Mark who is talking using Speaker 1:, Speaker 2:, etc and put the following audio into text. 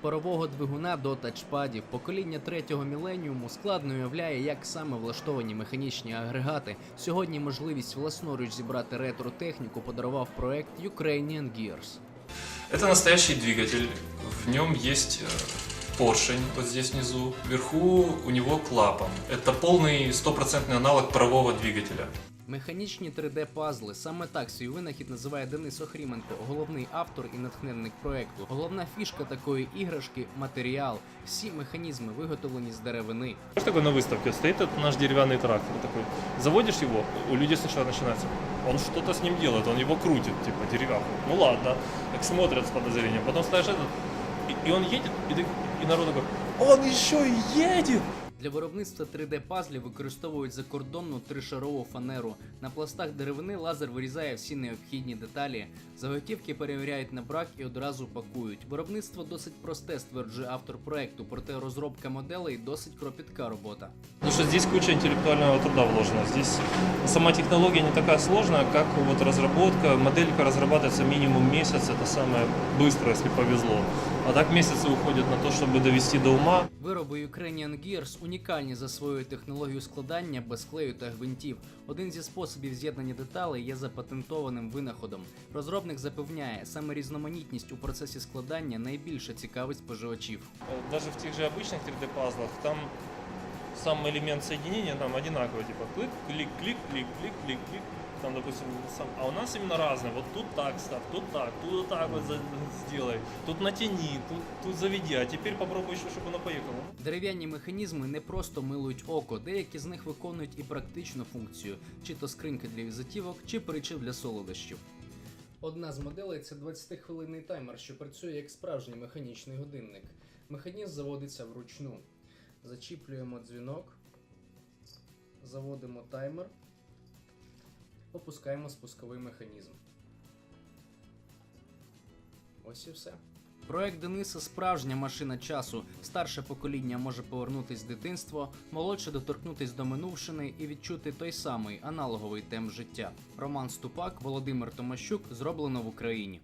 Speaker 1: парового двигуна до тачпадів, покоління третього міленіуму складно уявляє, як саме влаштовані механічні агрегати. Сьогодні можливість власноруч зібрати ретро-техніку подарував проект Ukrainian Gears.
Speaker 2: Это настоящий двигатель. В нем есть э, поршень вот здесь внизу. Вверху у него клапан. Это полный стопроцентный аналог парового двигателя.
Speaker 1: Механічні 3D-пазли саме так свій винахід називає Денис Охріменко, головний автор і натхненник проекту. Головна фішка такої іграшки матеріал. Всі механізми виготовлені з деревини.
Speaker 3: Знаешь, такой на выставке стоит этот наш деревянный трактор такой. Заводишь его, у людей сначала начинается. Он что-то с ним делает, он его крутит, типа деревянку. Ну ладно, так смотрят с подозрением. Потом ставишь этот, и, и он едет, и, ты- и народ такой, он еще и едет!
Speaker 1: Для виробництва 3D-пазлів використовують закордонну тришарову фанеру. На пластах деревини лазер вирізає всі необхідні деталі. Заготівки перевіряють на брак і одразу пакують. Виробництво досить просте, стверджує автор проекту, проте розробка моделей досить кропітка робота.
Speaker 3: Потому что здесь куча интеллектуального труда вложена. Здесь сама технология не такая сложная, как вот разработка. Моделька разрабатывается минимум месяц, это самое быстро, если повезло. А так месяцы уходят на то, чтобы довести до ума.
Speaker 1: Вироби Ukrainian Gears унікальні за своєю технологією складання без клею та гвинтів. Один зі способів з'єднання деталей є запатентованим винаходом. Розробник запевняє, саме різноманітність у процесі складання найбільше цікавить споживачів.
Speaker 3: Э, Даже в тех же обычных 3D-пазлах, там сам элемент соединения там одинаковый, типа клик, клик, клик, клик, клик, клик, клик. Там, допустим, сам... А у нас именно разные. Вот тут так ставь, тут так, тут вот так вот сделай. Тут натяни, тут, тут заведи. А теперь попробуй еще, чтобы оно поехало.
Speaker 1: Дерев'яні механізми не просто милують око, деякі з них виконують і практичну функцію, чи то скриньки для візитівок, чи причіп для солодощів. Одна з моделей це 20-хвилинний таймер, що працює як справжній механічний годинник. Механізм заводиться вручну. Зачіплюємо дзвінок, заводимо таймер, опускаємо спусковий механізм. Ось і все. Проект Дениса справжня машина часу. Старше покоління може повернутись в дитинство, молодше доторкнутись до минувшини і відчути той самий аналоговий темп життя. Роман Ступак, Володимир Томащук зроблено в Україні.